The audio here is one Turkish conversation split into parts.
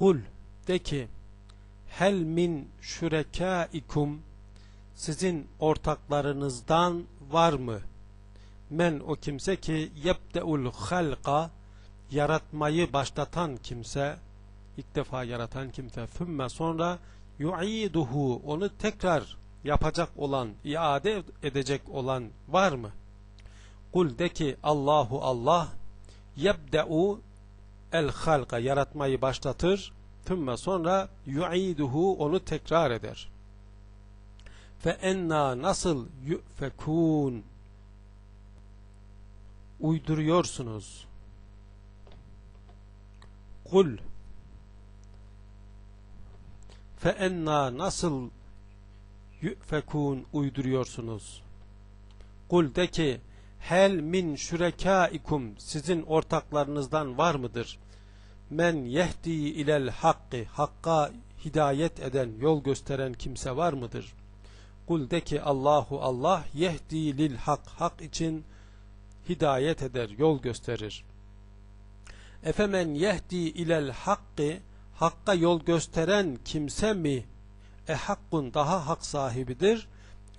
Kul de ki hel min şürekâikum sizin ortaklarınızdan var mı? Men o kimse ki yebdeul halqa yaratmayı başlatan kimse ilk defa yaratan kimse fümme sonra yu'iduhu onu tekrar yapacak olan iade edecek olan var mı? Kul de ki Allahu Allah yebde'u el halqa yaratmayı başlatır Tümme sonra yu'iduhu onu tekrar eder. Fe enna nasıl yu'fekun uyduruyorsunuz. Kul fe enna nasıl yu'fekun uyduruyorsunuz. Kul de ki hel min şürekâikum sizin ortaklarınızdan var mıdır? men yehdi ilel hakkı hakka hidayet eden yol gösteren kimse var mıdır? Kul de ki Allahu Allah yehdi lil hak hak için hidayet eder yol gösterir. Efemen yehdi ilel hakkı hakka yol gösteren kimse mi e hakkun daha hak sahibidir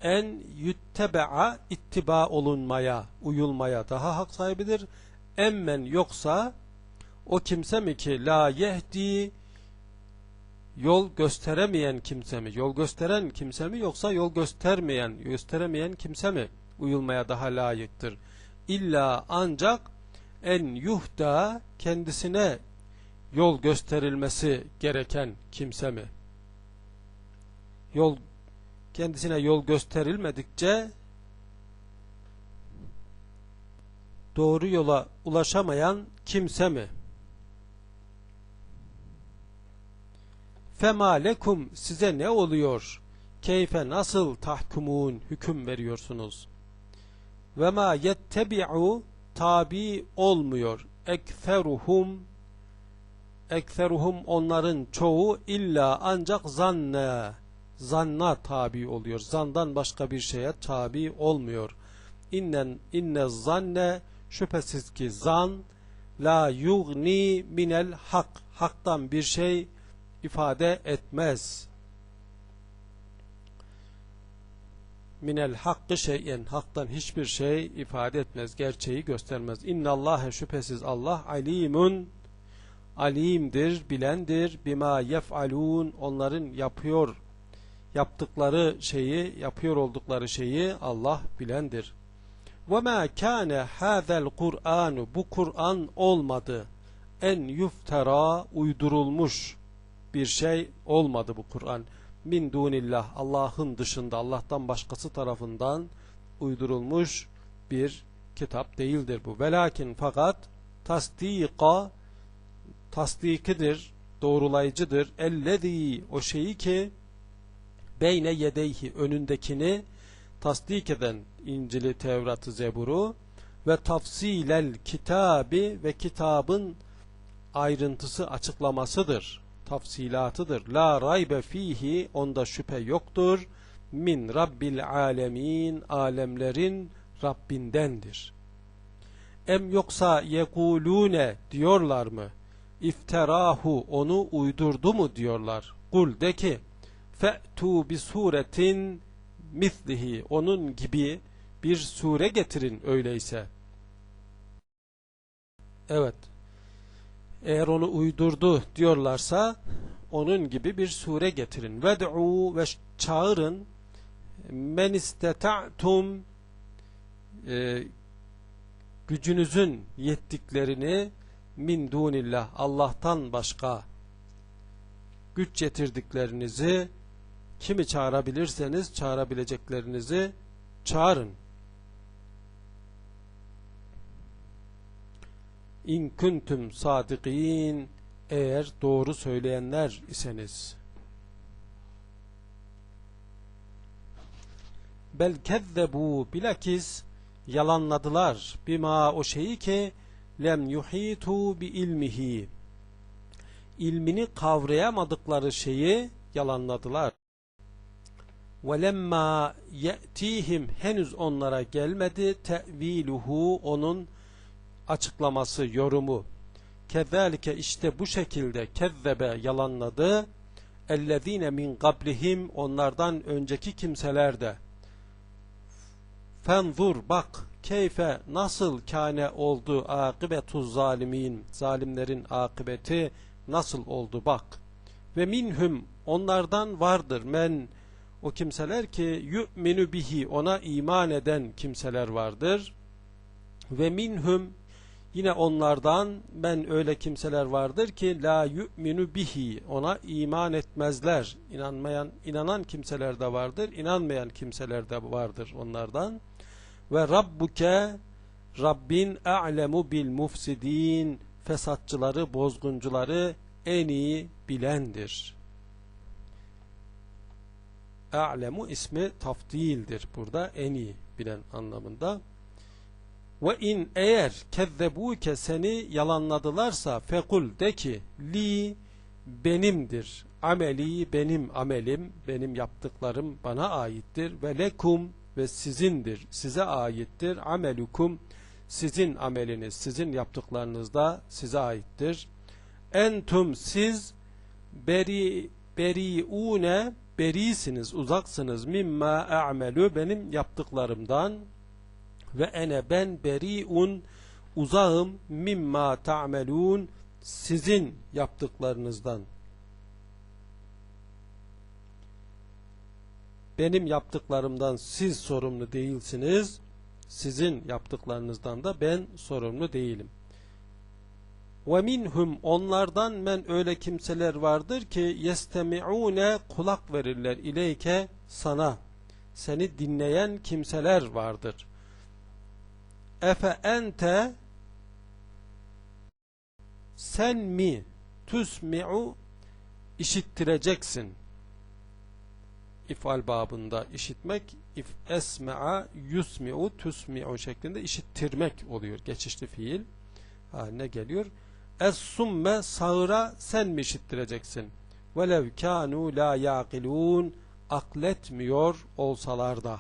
en yüttebe'a ittiba olunmaya uyulmaya daha hak sahibidir emmen yoksa o kimse mi ki la yehdi yol gösteremeyen kimse mi? Yol gösteren kimse mi yoksa yol göstermeyen, gösteremeyen kimse mi uyulmaya daha layıktır? İlla ancak en yuhda kendisine yol gösterilmesi gereken kimse mi? Yol kendisine yol gösterilmedikçe doğru yola ulaşamayan kimse mi? Fema lekum size ne oluyor? Keyfe nasıl tahkumun hüküm veriyorsunuz? Ve ma yettebi'u tabi olmuyor. Ekferuhum ekferuhum onların çoğu illa ancak zanne zanna tabi oluyor. Zandan başka bir şeye tabi olmuyor. İnnen inne zanne şüphesiz ki zan la yugni minel hak haktan bir şey ifade etmez. Minel hakkı şeyen haktan hiçbir şey ifade etmez, gerçeği göstermez. İnnallâhe şüphesiz Allah alimun alimdir, bilendir. Bima yef'alun onların yapıyor yaptıkları şeyi, yapıyor oldukları şeyi Allah bilendir. Ma kana hadzal Kur'an bu Kur'an olmadı. En yuftara uydurulmuş bir şey olmadı bu Kur'an. Min dunillah Allah'ın dışında Allah'tan başkası tarafından uydurulmuş bir kitap değildir bu. Velakin fakat tasdika tasdikidir, doğrulayıcıdır. Ellezî o şeyi ki beyne yedeyhi önündekini tasdik eden İncil'i, Tevrat'ı, Zebur'u ve tafsilel kitabi ve kitabın ayrıntısı açıklamasıdır tafsilatıdır. La raybe fihi onda şüphe yoktur. Min rabbil alemin alemlerin Rabbindendir. Em yoksa yekulune diyorlar mı? İfterahu onu uydurdu mu diyorlar. Kul de ki fe'tu bi suretin mislihi onun gibi bir sure getirin öyleyse. Evet eğer onu uydurdu diyorlarsa onun gibi bir sure getirin. Ved'u ve çağırın men isteta'tum e, gücünüzün yettiklerini min dunillah Allah'tan başka güç getirdiklerinizi kimi çağırabilirseniz çağırabileceklerinizi çağırın. İn kuntum sadikin eğer doğru söyleyenler iseniz. Bel kezzebu bilakis yalanladılar bima o şeyi ki lem yuhitu bi ilmihi ilmini kavrayamadıkları şeyi yalanladılar. Lemma ye'tihim henüz onlara gelmedi teviluhu onun açıklaması, yorumu Kezalike işte bu şekilde kezzebe yalanladı. Ellezine min qablihim onlardan önceki kimseler de. Fenzur bak keyfe nasıl kane oldu akıbetuz zalimin zalimlerin akıbeti nasıl oldu bak. Ve minhum onlardan vardır men o kimseler ki yu'minu bihi ona iman eden kimseler vardır. Ve minhum yine onlardan ben öyle kimseler vardır ki la yu'minu bihi ona iman etmezler. İnanmayan inanan kimseler de vardır, inanmayan kimseler de vardır onlardan. Ve rabbuke Rabbin a'lemu bil mufsidin fesatçıları, bozguncuları en iyi bilendir. A'lemu ismi tafdildir burada en iyi bilen anlamında. Ve in eğer kezzebuke seni yalanladılarsa fekul de ki li benimdir. Ameli benim amelim, benim yaptıklarım bana aittir ve lekum ve sizindir. Size aittir. Amelukum sizin ameliniz, sizin yaptıklarınız da size aittir. Entum siz beri beriune berisiniz, uzaksınız mimma a'melu benim yaptıklarımdan ve ene ben beriun uzağım mimma ta'melun sizin yaptıklarınızdan. Benim yaptıklarımdan siz sorumlu değilsiniz. Sizin yaptıklarınızdan da ben sorumlu değilim. Ve minhum onlardan men öyle kimseler vardır ki yestemi'une kulak verirler ileyke sana. Seni dinleyen kimseler vardır. Efe ente sen mi tusmi'u işittireceksin. İfal babında işitmek if esme'a yusmi'u tusmi'u şeklinde işittirmek oluyor. Geçişli fiil haline geliyor. Es-summe sağıra sen mi işittireceksin? Velev kânû lâ yâkilûn akletmiyor olsalar da.